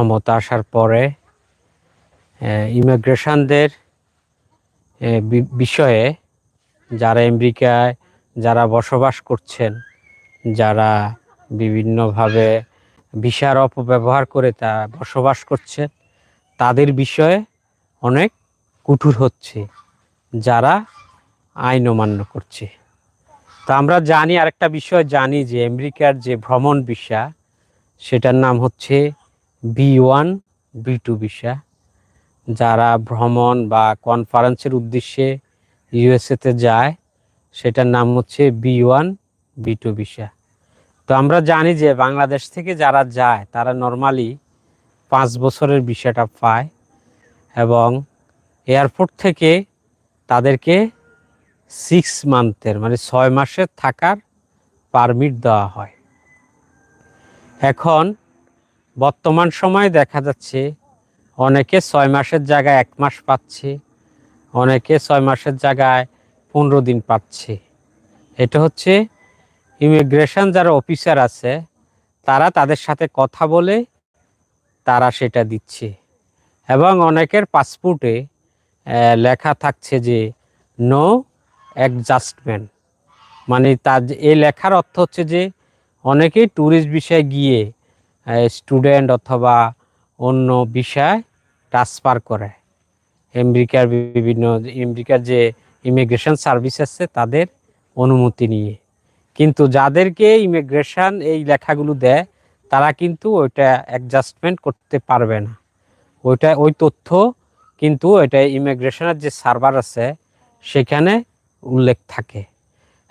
ক্ষমতা আসার পরে ইমিগ্রেশনদের বিষয়ে যারা আমেরিকায় যারা বসবাস করছেন, যারা বিভিন্নভাবে ভিসার অপব্যবহার করে তা বসবাস করছে তাদের বিষয়ে অনেক কঠোর হচ্ছে, যারা আইন অমান্য করছে। তো আমরা জানি, আরেকটা বিষয় জানি যে আমেরিকার যে ভ্রমণ ভিসা, সেটার নাম হচ্ছে B one, B two visa যারা ভ্রমণ বা কনফারেন্সের উদ্দেশ্যে ইউএসএতে যায়, সেটার নাম হচ্ছে B one, B two visa তো আমরা জানি যে বাংলাদেশ থেকে যারা যায়, তারা নর্মালি পাঁচ বছরের ভিসাটা পায় এবং এয়ারপোর্ট থেকে তাদেরকে সিক্স মান্থের মানে ছয় মাসের থাকার পারমিট দেওয়া হয়। এখন বর্তমান সময়ে দেখা যাচ্ছে অনেকে ছয় মাসের জায়গায় এক মাস পাচ্ছে, অনেকে ছয় মাসের জায়গায় পনেরো দিন পাচ্ছে। এটা হচ্ছে ইমিগ্রেশন যারা অফিসার আছে, তারা তাদের সাথে কথা বলে তারা সেটা দিচ্ছে। এবং অনেকের পাসপোর্টে লেখা থাকছে যে নো অ্যাডজাস্টমেন্ট মানে তার এই লেখার অর্থ হচ্ছে যে, অনেকেই ট্যুরিস্ট বিষয়ে গিয়ে স্টুডেন্ট অথবা অন্য বিষয় ট্রান্সফার করে। আমেরিকার বিভিন্ন, আমেরিকার যে ইমিগ্রেশন সার্ভিস আছে, তাদের অনুমতি নিয়ে। কিন্তু যাদেরকে ইমিগ্রেশন এই লেখাগুলো দেয়, তারা কিন্তু ওইটা অ্যাডজাস্টমেন্ট করতে পারবে না। ওইটা, ওই তথ্য কিন্তু এটা ইমিগ্রেশনের যে সার্ভার আছে, সেখানে উল্লেখ থাকে।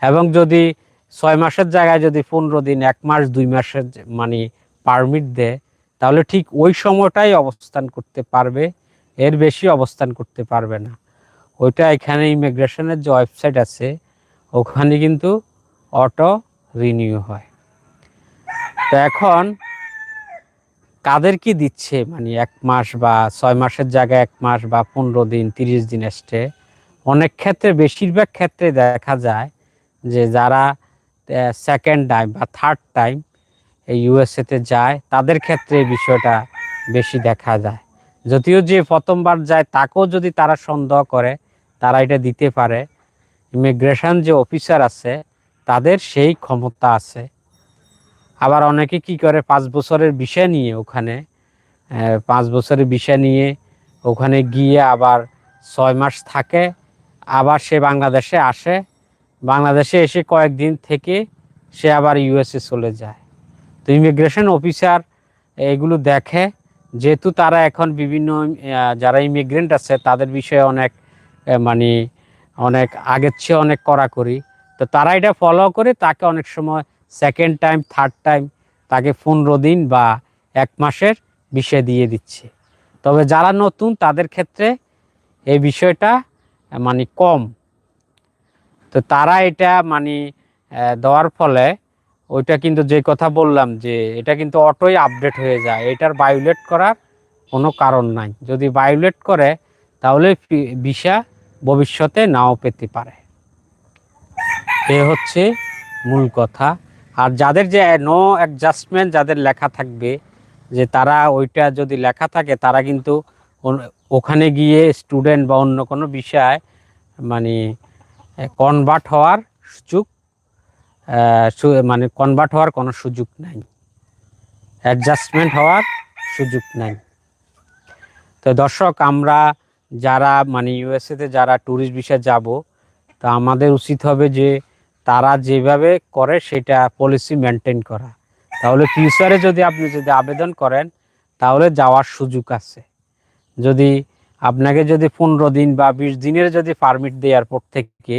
এবং যদি ছয় মাসের জায়গায় যদি পনেরো দিন, এক মাস, দুই মাসের মানে পারমিট দেয়, তাহলে ঠিক ওই সময়টাই অবস্থান করতে পারবে, এর বেশি অবস্থান করতে পারবে না। ওইটা এখানে ইমিগ্রেশনের যে ওয়েবসাইট আছে, ওখানে কিন্তু অটো রিনিউ হয়। তো এখন কাদের কি দিচ্ছে? মানে এক মাস বা ছয় মাসের জায়গায় এক মাস বা পনেরো দিন, তিরিশ দিন স্টে অনেক ক্ষেত্রে, বেশিরভাগ ক্ষেত্রে দেখা যায় যে যারা সেকেন্ড টাইম বা থার্ড টাইম এই ইউএসএতে যায়, তাদের ক্ষেত্রে এই বিষয়টা বেশি দেখা যায়। যদিও যে প্রথমবার যায়, তাকেও যদি তারা সন্দেহ করে, তারা এটা দিতে পারে। ইমিগ্রেশন যে অফিসার আছে, তাদের সেই ক্ষমতা আছে। আবার অনেকে কি করে, পাঁচ বছরের বিষয় নিয়ে ওখানে পাঁচ বছরের বিষয় নিয়ে ওখানে গিয়ে আবার ছয় মাস থাকে, আবার সে বাংলাদেশে আসে। বাংলাদেশে এসে কয়েকদিন থেকে সে আবার ইউএসএ চলে যায়। তো ইমিগ্রেশন অফিসার এগুলো দেখে। যেহেতু তারা এখন বিভিন্ন যারা ইমিগ্রেন্ট আছে, তাদের বিষয়ে অনেক মানে অনেক আগের চেয়ে অনেক কড়াকড়ি। তো তারা এটা ফলো করে, তাকে অনেক সময় সেকেন্ড টাইম থার্ড টাইম তাকে পনেরো দিন বা এক মাসের বিষয় দিয়ে দিচ্ছে। তবে যারা নতুন, তাদের ক্ষেত্রে এই বিষয়টা মানে কম। তো তারা এটা মানে দেওয়ার ফলে ওইটা কিন্তু যে কথা বললাম যে এটা কিন্তু অটোই আপডেট হয়ে যায়। এটার বায়োলেট করার কোনো কারণ নাই। যদি বায়োলেট করে, তাহলে ভিসা ভবিষ্যতে নাও পেতে পারে। এ হচ্ছে মূল কথা। আর যাদের যে নো অ্যাডজাস্টমেন্ট যাদের লেখা থাকবে, যে তারা ওইটা যদি লেখা থাকে, তারা কিন্তু ওখানে গিয়ে স্টুডেন্ট বা অন্য কোনো বিষয় মানে কনভার্ট হওয়ার সুযোগ মানে কনভার্ট হওয়ার কোনো সুযোগ নাই। অ্যাডজাস্টমেন্ট হওয়ার সুযোগ নাই। তো দর্শক, আমরা যারা মানে ইউএসএতে যারা ট্যুরিস্ট বিষয়ে যাব, তো আমাদের উচিত হবে যে তারা যেভাবে করে সেটা পলিসি মেনটেন করা। তাহলে ফিউচারে যদি আপনি যদি আবেদন করেন, তাহলে যাওয়ার সুযোগ আছে। যদি আপনাকে যদি পনেরো দিন বা বিশ দিনের যদি পারমিট দেয় এয়ারপোর্ট থেকে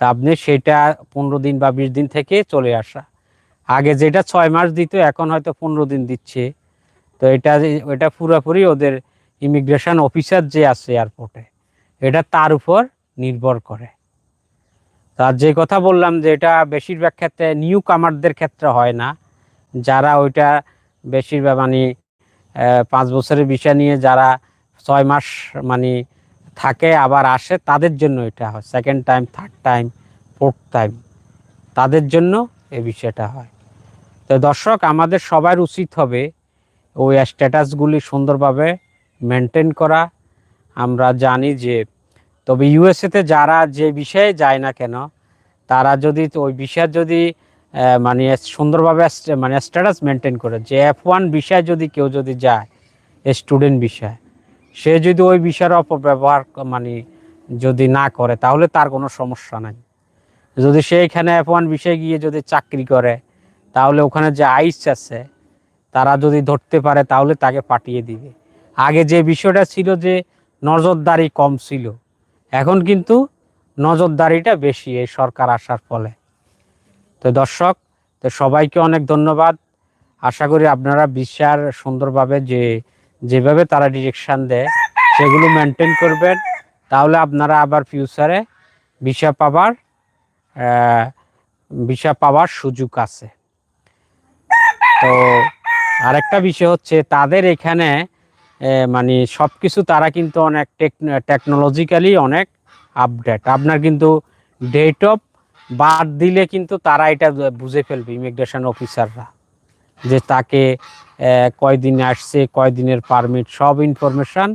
তা আপনি সেটা পনেরো দিন বা বিশ দিন থেকে চলে আসা। আগে যেটা ছয় মাস দিত, এখন হয়তো পনেরো দিন দিচ্ছে। তো এটা এটা পুরোপুরি ওদের ইমিগ্রেশন অফিসার যে আছে এয়ারপোর্টে এটা তার উপর নির্ভর করে। তার যে কথা বললাম যে এটা বেশিরভাগ ক্ষেত্রে নিউ কামারদের ক্ষেত্রে হয় না। যারা ওইটা বেশিরভাগ মানে পাঁচ বছরের বিষয় নিয়ে যারা ছয় মাস মানে থাকে, আবার আসে তাদের জন্য এটা হয়। Second time third time fourth time তাদের জন্য এই বিষয়টা হয়। তো দর্শক, আমাদের সবার উচিত হবে ওই স্ট্যাটাসগুলি সুন্দরভাবে মেনটেন করা। আমরা জানি যে, তবে ইউএসএতে যারা যে বিষয়ে যায় না কেন, তারা যদি ওই বিষয়ের যদি মানে সুন্দরভাবে মানে স্ট্যাটাস মেনটেন করে, যে এফ ওয়ান বিষয়ে যদি কেউ যদি যায় স্টুডেন্ট বিষয় সে যদি ওই বিষয়ের অপব্যবহার মানে যদি না করে, তাহলে তার কোনো সমস্যা নাই। যদি সে এখানে এফ ওয়ান বিষয়ে গিয়ে যদি চাকরি করে, তাহলে ওখানে যে আইস আছে, তারা যদি ধরতে পারে, তাহলে তাকে পাঠিয়ে দিবে। আগে যে বিষয়টা ছিল যে নজরদারি কম ছিল, এখন কিন্তু নজরদারিটা বেশি এই সরকার আসার ফলে। তো দর্শক, তো সবাইকে অনেক ধন্যবাদ। আশা করি আপনারা বিশ্বাস সুন্দরভাবে যে যেভাবে তারা ডিরেকশন দেয়, সেগুলো মেনটেন করবেন। তাহলে আপনারা আবার ফিউচারে ভিসা পাবার ভিসা পাওয়ার সুযোগ আছে। তো আরেকটা বিষয় হচ্ছে, তাদের এখানে মানে সব কিছু তারা কিন্তু অনেক টেকনোলজিক্যালি অনেক আপডেট আপনার কিন্তু ডেট অফ বাদ দিলে কিন্তু তারা এটা বুঝে ফেলবে ইমিগ্রেশন অফিসাররা যে তাকে কয়দিন আসছে, কয়দিনের পারমিট, সব ইনফরমেশান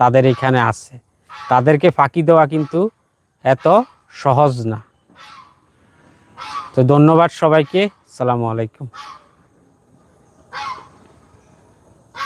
তাদের এখানে আছে। তাদেরকে ফাঁকি দেওয়া কিন্তু এত সহজ না। তো ধন্যবাদ সবাইকে। সালামু আলাইকুম।